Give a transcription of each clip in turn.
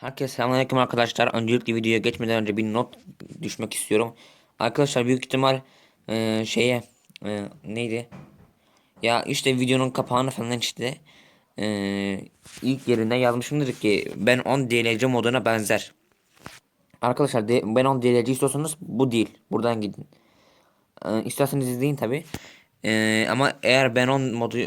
Herkese selamünaleyküm arkadaşlar. Öncelikle videoya geçmeden önce bir not düşmek istiyorum. Arkadaşlar büyük ihtimal e, şeye e, neydi? Ya işte videonun kapağını falan işte e, ilk yerinde yazmışımdır ki ben 10 DLC moduna benzer. Arkadaşlar de, ben 10 DLC istiyorsanız bu değil. Buradan gidin. E, isterseniz izleyin tabi. E, ama eğer ben 10 modu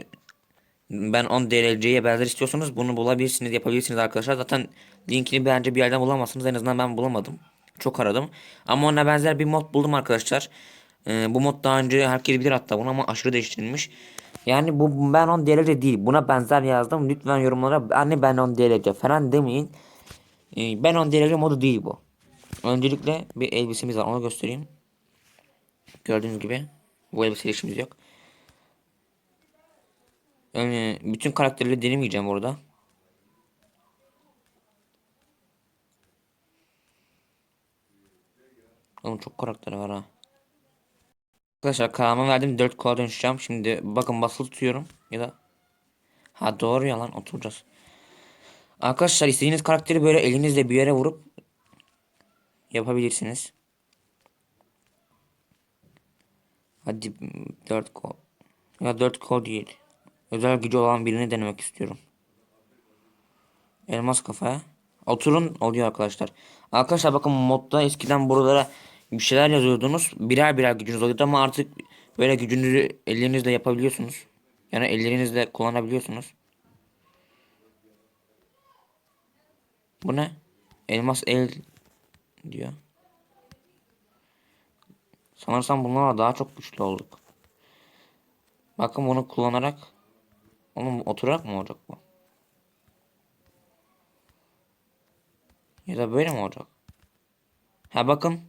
ben 10 DLC'ye benzer istiyorsanız bunu bulabilirsiniz yapabilirsiniz arkadaşlar. Zaten linkini bence bir yerden bulamazsınız. En azından ben bulamadım. Çok aradım. Ama ona benzer bir mod buldum arkadaşlar. Ee, bu mod daha önce herkes bilir hatta bunu ama aşırı değiştirilmiş. Yani bu ben 10 DLC değil. Buna benzer yazdım. Lütfen yorumlara anne ben 10 DLC falan demeyin. Ee, ben 10 DLC modu değil bu. Öncelikle bir elbisemiz var onu göstereyim. Gördüğünüz gibi bu elbise işimiz yok. Yani bütün karakterleri denemeyeceğim orada. Oğlum çok karakter var ha. Arkadaşlar kararımı verdim 4 kola dönüşeceğim. Şimdi bakın basılı tutuyorum ya da Ha doğru ya lan oturacağız. Arkadaşlar istediğiniz karakteri böyle elinizle bir yere vurup yapabilirsiniz. Hadi 4 kol. Ya 4 kol değil. Özel gücü olan birini denemek istiyorum. Elmas kafaya. Oturun oluyor arkadaşlar. Arkadaşlar bakın modda eskiden buralara bir şeyler yazıyordunuz. Birer birer gücünüz oluyordu ama artık böyle gücünüzü ellerinizle yapabiliyorsunuz. Yani ellerinizle kullanabiliyorsunuz. Bu ne? Elmas el diyor. Sanırsam bunlarla daha çok güçlü olduk. Bakın bunu kullanarak Oğlum oturarak mı olacak bu? Ya da böyle mi olacak? Ha bakın.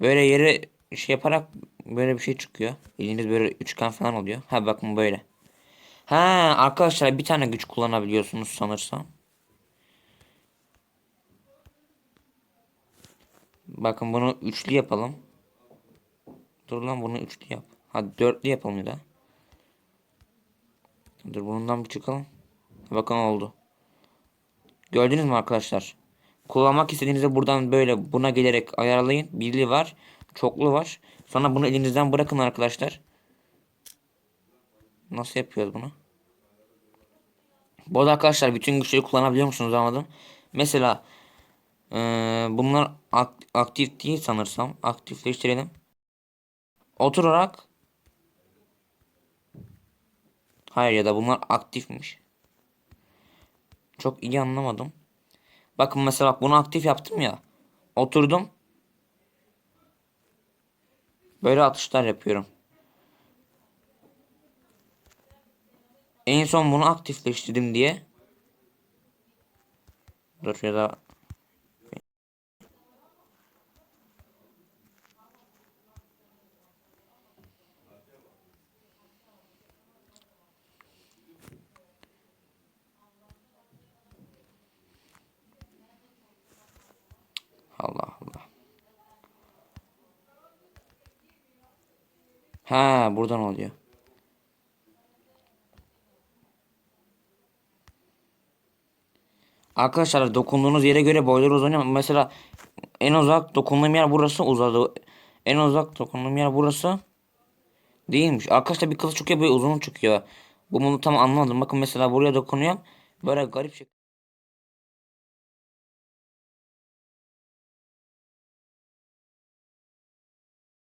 Böyle yere şey yaparak böyle bir şey çıkıyor. Eliniz böyle üçgen falan oluyor. Ha bakın böyle. Ha arkadaşlar bir tane güç kullanabiliyorsunuz sanırsam. Bakın bunu üçlü yapalım. Dur lan bunu üçlü yap. Hadi dörtlü yapalım ya da. Dur bundan bir çıkalım. Bakın oldu. Gördünüz mü arkadaşlar? Kullanmak istediğinizde buradan böyle buna gelerek ayarlayın. Birli var. Çoklu var. Sonra bunu elinizden bırakın arkadaşlar. Nasıl yapıyoruz bunu? Bu arada arkadaşlar bütün güçleri kullanabiliyor musunuz anladım. Mesela ee, bunlar ak aktif değil sanırsam. Aktifleştirelim. Oturarak Hayır ya da bunlar aktifmiş. Çok iyi anlamadım. Bakın mesela bunu aktif yaptım ya. Oturdum. Böyle atışlar yapıyorum. En son bunu aktifleştirdim diye. Dur ya da Ha buradan oluyor. Arkadaşlar dokunduğunuz yere göre boyları uzanıyor. Mesela en uzak dokunduğum yer burası uzadı. En uzak dokunduğum yer burası değilmiş. Arkadaşlar bir kılıç çıkıyor böyle uzun çıkıyor. Bunu tam anlamadım. Bakın mesela buraya dokunuyor. Böyle garip şey.